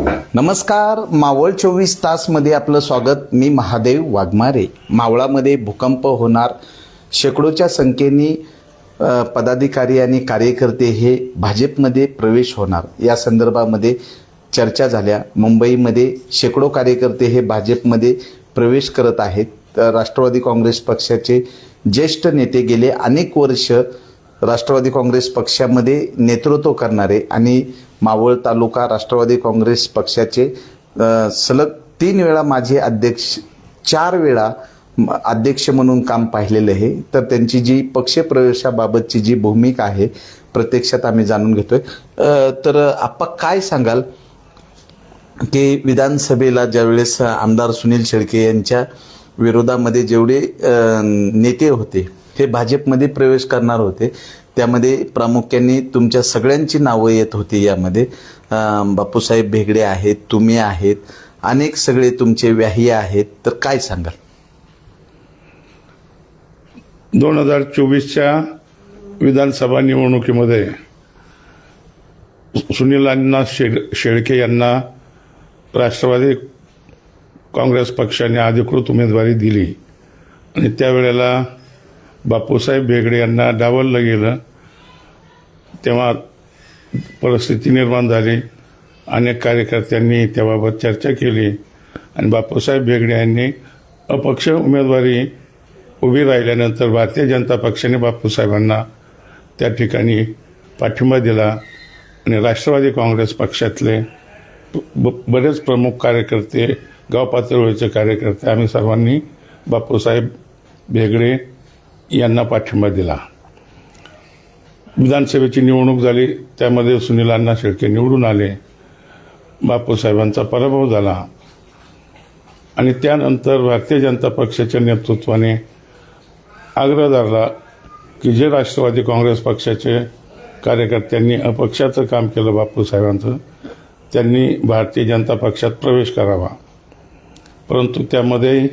नमस्कार मावळ चोवीस तासमध्ये आपलं स्वागत. मी महादेव वाघमारे. मावळामध्ये भूकंप होणार. शेकडोच्या संख्येने पदाधिकारी आणि कार्यकर्ते हे भाजपमध्ये प्रवेश होणार. या संदर्भामध्ये चर्चा झाल्या. मुंबईमध्ये शेकडो कार्यकर्ते हे भाजपमध्ये प्रवेश करत आहेत. राष्ट्रवादी काँग्रेस पक्षाचे ज्येष्ठ नेते गेले अनेक वर्ष राष्ट्रवादी काँग्रेस पक्षामध्ये नेतृत्व करणारे आणि मावळ तालुका राष्ट्रवादी काँग्रेस पक्षाचे सलग तीन वेळा माझे अध्यक्ष चार वेळा अध्यक्ष म्हणून काम पाहिलेलं आहे. तर त्यांची जी पक्षप्रवेशाबाबतची जी भूमिका आहे प्रत्यक्षात आम्ही जाणून घेतोय. तर आप्पा काय सांगाल? की विधानसभेला ज्यावेळेस आमदार सुनील शेळके यांच्या विरोधामध्ये जेवढे नेते होते हे भाजपमध्ये प्रवेश करणार होते त्यामध्ये प्रामुख्याने तुमच्या सगळ्यांची नावं येत होती यामध्ये. बापूसाहेब भेगडे आहेत तुम्ही आहेत अनेक सगळे तुमचे व्याही आहेत. तर काय सांगाल? दोन हजार चोवीसच्या विधानसभा निवडणुकीमध्ये सुनीलांना शेड शेळके यांना राष्ट्रवादी काँग्रेस पक्षाने अधिकृत उमेदवारी दिली. आणि त्यावेळेला बापूसाहेब बेगडे यांना डावललं गेलं. तेव्हा परिस्थिती निर्माण झाली. अनेक कार्यकर्त्यांनी त्याबाबत चर्चा केली. आणि बापूसाहेब बेगडे यांनी अपक्ष उमेदवारी उभी राहिल्यानंतर भारतीय जनता पक्षाने बापूसाहेबांना त्या ठिकाणी पाठिंबा दिला. आणि राष्ट्रवादी काँग्रेस पक्षातले ब- बरेच प्रमुख कार्यकर्ते गाव पातळीवरचे कार्यकर्ते आम्ही सर्वांनी बापूसाहेब बेगडे यांना पाठिंबा दिला. विधानसभेची निवडणूक झाली त्यामध्ये सुनील अण्णा शेळके निवडून आले. बापूसाहेबांचा पराभव झाला. आणि त्यानंतर भारतीय जनता पक्षाच्या नेतृत्वाने आग्रह धरला की जे राष्ट्रवादी काँग्रेस पक्षाचे कार्यकर्त्यांनी अपक्षाचं काम केलं बापूसाहेबांचं त्यांनी भारतीय जनता पक्षात प्रवेश करावा. परंतु त्यामध्ये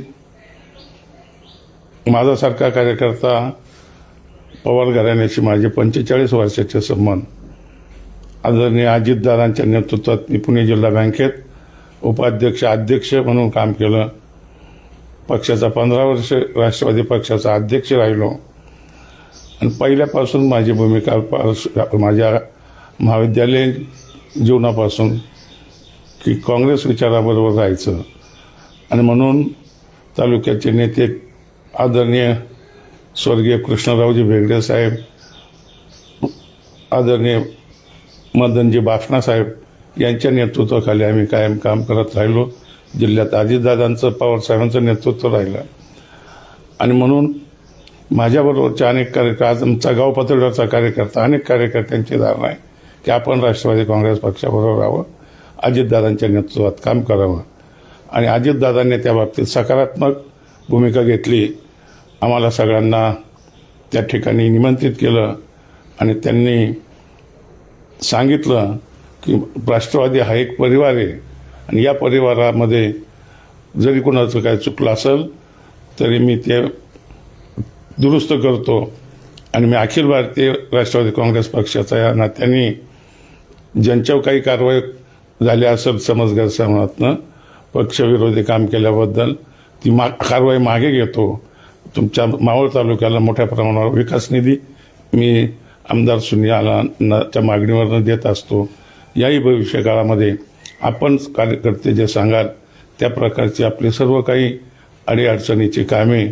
माझासारखा कार्यकर्ता पवार घराण्याशी माझे पंचेचाळीस वर्षाचे संबंध. आदरणीय अजितदादांच्या नेतृत्वात मी पुणे जिल्हा बँकेत उपाध्यक्ष अध्यक्ष म्हणून काम केलं. पक्षाचा पंधरा वर्ष राष्ट्रवादी पक्षाचा अध्यक्ष राहिलो. आणि पहिल्यापासून माझी भूमिका पार- माझ्या महाविद्यालयीन जीवनापासून की काँग्रेस विचाराबरोबर राहायचं. आणि म्हणून तालुक्याचे नेते आदरणीय स्वर्गीय कृष्णरावजी भेगडे साहेब आदरणीय मदनजी बाफणासाहेब यांच्या नेतृत्वाखाली आम्ही कायम काम करत राहिलो. जिल्ह्यात अजितदादांचं पवारसाहेबांचं नेतृत्व राहिलं. आणि म्हणून माझ्याबरोबरच्या अनेक कार्यकर्ता आज आमचा गाव पातळीवरचा कार्यकर्ता अनेक कार्यकर्त्यांची धारणा आहे की आपण राष्ट्रवादी काँग्रेस पक्षाबरोबर राहावं अजितदादांच्या नेतृत्वात काम करावं. आणि अजितदादांनी त्या बाबतीत सकारात्मक भूमिका घेतली. आम्हाला सगळ्यांना त्या ठिकाणी निमंत्रित केलं आणि त्यांनी सांगितलं की राष्ट्रवादी हा एक परिवार आहे. आणि या परिवारामध्ये जरी कोणाचं काय चुकलं असेल तरी मी ते दुरुस्त करतो. आणि मी अखिल भारतीय राष्ट्रवादी काँग्रेस पक्षाचा या नात्याने ज्यांच्यावर काही कारवाई झाली असेल समज गैरसमजातनं पक्षविरोधी काम केल्याबद्दल ती मा कारवाई मागे घेतो. तुमच्या मावळ तालुक्याला मोठ्या प्रमाणावर विकास निधी मी आमदार सुनियालाच्या मागणीवरनं देत असतो. याही भविष्य काळामध्ये आपण कार्यकर्ते जे सांगाल त्या प्रकारची आपली सर्व काही अडीअडचणीची कामे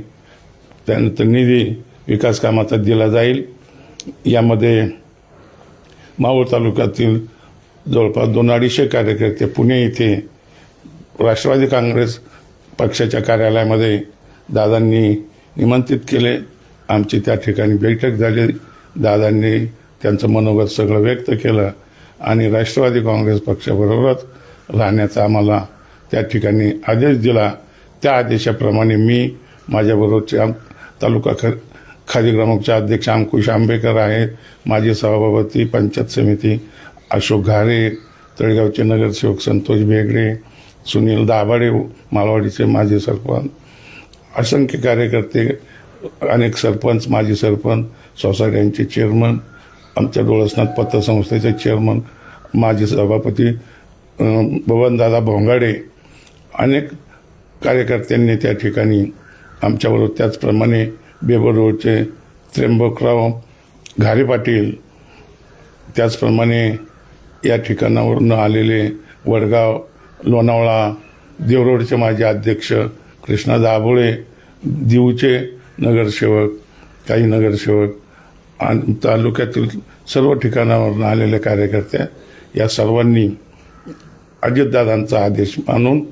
त्यानंतर निधी विकास कामाचा दिला जाईल. यामध्ये मावळ तालुक्यातील जवळपास दोन अडीचशे कार्यकर्ते पुणे इथे राष्ट्रवादी काँग्रेस पक्षाच्या कार्यालयामध्ये दादांनी निमंत्रित केले. आमची त्या ठिकाणी बैठक झाली. दादांनी त्यांचं मनोगत सगळं व्यक्त केलं. आणि राष्ट्रवादी काँग्रेस पक्षाबरोबरच राहण्याचा आम्हाला त्या ठिकाणी आदेश दिला. त्या आदेशाप्रमाणे मी माझ्याबरोबरचे आम तालुका ख खादी ग्रामकचे अध्यक्ष अंकुश आंबेकर आहेत माजी सभापती पंचायत समिती अशोक घारे तळेगावचे नगरसेवक संतोष बेगडे सुनील दाभाडे मालवाडीचे माजी सरपंच असंख्य कार्यकर्ते अनेक सरपंच माजी सरपंच सोसायट्यांचे चेअरमन आमच्या डोळसनाथ पतसंस्थेचे चेअरमन माजी सभापती भवनदादा भोंगाडे अनेक कार्यकर्त्यांनी त्या ठिकाणी आमच्याबरोबर त्याचप्रमाणे बेबर रोडचे त्र्यंबकराव घारे पाटील त्याचप्रमाणे या ठिकाणावरून आलेले वडगाव लोणावळा देवरोडचे माजी अध्यक्ष कृष्णा दाभोळे दिवचे नगरसेवक काही नगरसेवक आणि तालुक्यातील सर्व ठिकाणावरून आलेले कार्यकर्ते या सर्वांनी अजितदादांचा आदेश मानून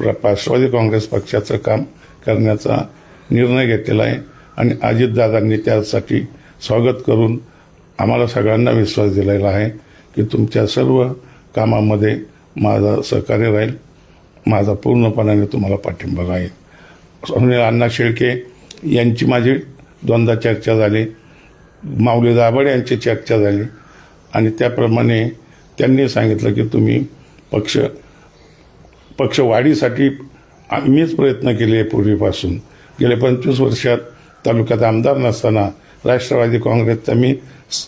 राष्ट्रवादी काँग्रेस पक्षाचं काम करण्याचा निर्णय घेतलेला आहे आणि अजितदादांनी त्यासाठी स्वागत करून आम्हाला सगळ्यांना विश्वास दिलेला आहे की तुमच्या सर्व कामामध्ये माझं सहकार्य राहील. माझा पूर्णपणाने तुम्हाला पाठिंबा राहील सुनील अण्णा शेळके यांची माझी दोनदा चर्चा झाली. माऊली दाभाडे यांची चर्चा झाली. आणि त्याप्रमाणे त्यांनी सांगितलं की तुम्ही पक्ष पक्ष वाढीसाठी मीच प्रयत्न केले पूर्वीपासून. गेल्या पंचवीस वर्षात तालुक्यात आमदार नसताना राष्ट्रवादी काँग्रेसचा मी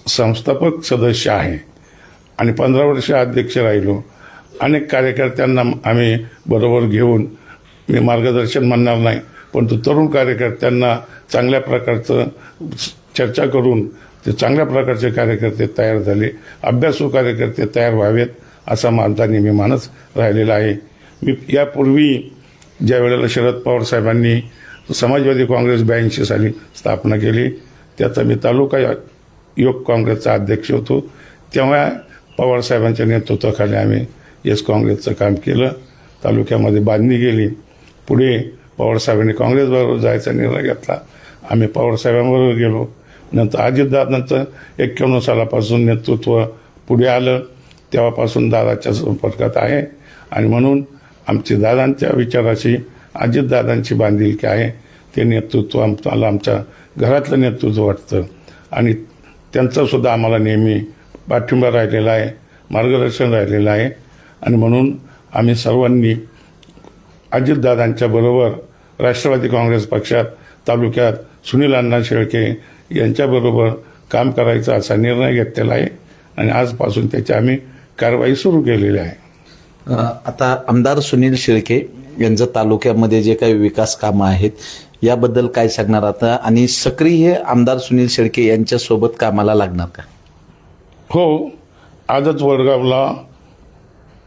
संस्थापक सदस्य आहे. आणि पंधरा वर्ष अध्यक्ष राहिलो. अनेक कार्यकर्त्यांना आम्ही बरोबर घेऊन मी मार्गदर्शन म्हणणार नाही परंतु तरुण कार्यकर्त्यांना चांगल्या प्रकारचं चर्चा करून ते चांगल्या प्रकारचे कार्यकर्ते तयार झाले अभ्यासू कार्यकर्ते तयार व्हावेत असा माझा नेहमी मानस राहिलेला आहे. मी यापूर्वी ज्या वेळेला शरद पवार साहेबांनी समाजवादी काँग्रेस ब्याऐंशी साली स्थापना केली त्याचा मी तालुका योग काँग्रेसचा अध्यक्ष होतो. तेव्हा पवार साहेबांच्या नेतृत्वाखाली आम्ही एस काँग्रेसचं काम केलं. तालुक्यामध्ये बांधणी गेली. पुढे पवारसाहेबांनी काँग्रेसबरोबर जायचा निर्णय घेतला. आम्ही पवारसाहेबांबरोबर गेलो. नंतर अजितदादांचं एक्क्याण्णव सालापासून नेतृत्व पुढे आलं. तेव्हापासून दादाच्या संपर्कात आहे. आणि म्हणून आमची दादांच्या विचाराशी अजितदादांची बांधिलकी आहे. ते नेतृत्व आम्हाला आमच्या घरातलं नेतृत्व वाटतं. आणि त्यांचंसुद्धा आम्हाला नेहमी पाठिंबा राहिलेला आहे. मार्गदर्शन राहिलेलं आहे. आणि म्हणून आम्ही सर्वांनी अजितदादांच्या बरोबर राष्ट्रवादी काँग्रेस पक्षात तालुक्यात सुनील अण्णा शेळके यांच्याबरोबर काम करायचा असा निर्णय घेतलेला आहे आणि आजपासून त्याची आम्ही कारवाई सुरू केलेली आहे. आता आमदार सुनील शेळके यांचं तालुक्यामध्ये जे काही विकास कामं आहेत याबद्दल काय सांगणार आता? आणि सक्रिय आमदार सुनील शेळके यांच्या सोबत कामाला लागणार का? हो आजच वडगावला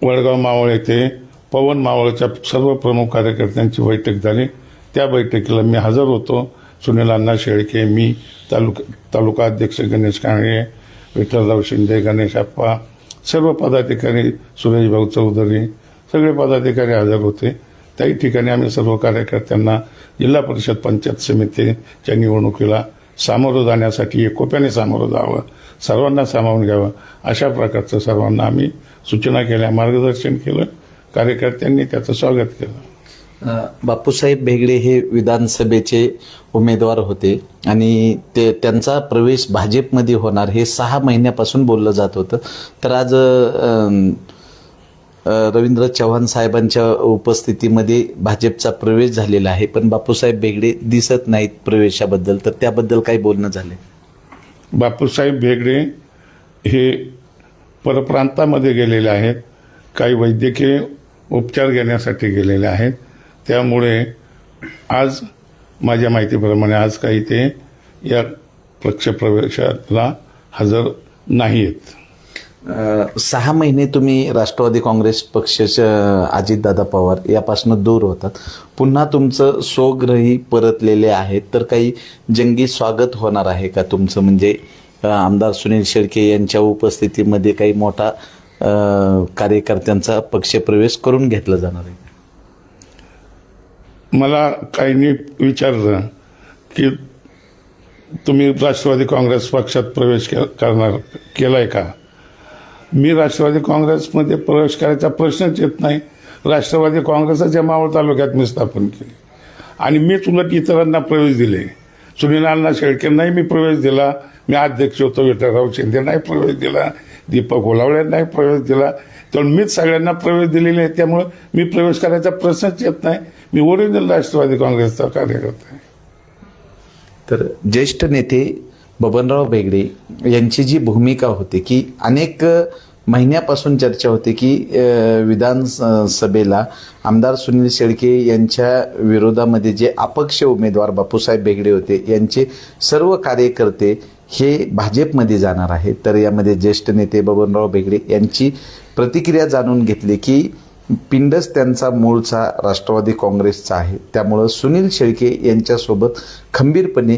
वडगाव मावळ येथे पवन मावळच्या सर्व प्रमुख कार्यकर्त्यांची बैठक झाली. त्या बैठकीला मी हजर होतो. सुनील अण्णा शेळके मी तालुका तालुका अध्यक्ष गणेश कांगळे विठ्ठलराव शिंदे गणेश आप्पा सर्व पदाधिकारी सुरेश भाऊ चौधरी सगळे पदाधिकारी हजर होते. त्याही ठिकाणी आम्ही सर्व कार्यकर्त्यांना जिल्हा परिषद पंचायत समितीच्या निवडणुकीला सामोरं जाण्यासाठी एकोप्याने सामोरं जावं सर्वांना सामावून घ्यावं अशा प्रकारचं सर्वांना आम्ही सूचना केल्या मार्गदर्शन केलं कार्यकर्त्यांनी त्याचं स्वागत केलं. बापूसाहेब भेगडे हे विधानसभेचे उमेदवार होते आणि ते त्यांचा प्रवेश भाजपमध्ये होणार हे सहा महिन्यापासून बोललं जात होतं. तर आज रवींद्र चव्हाण साहेबांच्या उपस्थितीमध्ये भाजपचा प्रवेश झालेला आहे. पण बापूसाहेब भेगडे दिसत नाहीत प्रवेशाबद्दल. तर त्याबद्दल काही बोलणं झालं बापूसाहेब भेगडे हे परप्रांतामध्ये गेलेले आहेत. काही वैद्यकीय उपचार घेण्यासाठी गेलेले आहेत. त्यामुळे आज माझ्या माहितीप्रमाणे आज काही ते या पक्षप्रवेशाला हजर नाही आहेत सहा महिने तुम्ही राष्ट्रवादी काँग्रेस पक्षाच्या अजितदादा पवार यापासून दूर होतात. पुन्हा तुमचं स्वग्रही परतलेले आहेत. तर काही जंगी स्वागत होणार आहे का तुमचं? म्हणजे आमदार सुनील शेळके यांच्या उपस्थितीमध्ये काही मोठा कार्यकर्त्यांचा पक्षप्रवेश करून घेतला जाणार आहे. मला काहींनी विचारलं की तुम्ही राष्ट्रवादी काँग्रेस पक्षात प्रवेश के- करणार केलाय का? मी राष्ट्रवादी काँग्रेसमध्ये प्रवेश करायचा प्रश्नच येत नाही. राष्ट्रवादी काँग्रेसच्या मावळ तालुक्यात मी स्थापन केली. आणि मीच उलट इतरांना प्रवेश दिले. सुनील अण्णा शेळकेंनाही मी प्रवेश दिला. मी अध्यक्ष होतो विठ्ठलराव शिंदेनाही प्रवेश दिला. दीपक ओलावळ्यांनाही प्रवेश दिला. तर मीच सगळ्यांना प्रवेश दिलेले आहे त्यामुळं मी प्रवेश करायचा प्रश्नच येत नाही. मी ओरिजिनल राष्ट्रवादी काँग्रेसचा कार्यकर्ता आहे. तर ज्येष्ठ नेते बबनराव बेगडे यांची जी भूमिका होती की अनेक महिन्यापासून चर्चा होते की अ, विधान सभेला आमदार सुनील शेळके यांच्या विरोधामध्ये जे अपक्ष उमेदवार बापूसाहेब बेगडे होते यांचे सर्व कार्यकर्ते हे भाजपमध्ये जाणार आहेत. तर यामध्ये ज्येष्ठ नेते बबनराव बेगडे यांची प्रतिक्रिया जाणून घेतली की पिंडच त्यांचा मूळचा राष्ट्रवादी काँग्रेसचा आहे. त्यामुळं सुनील शेळके यांच्यासोबत खंबीरपणे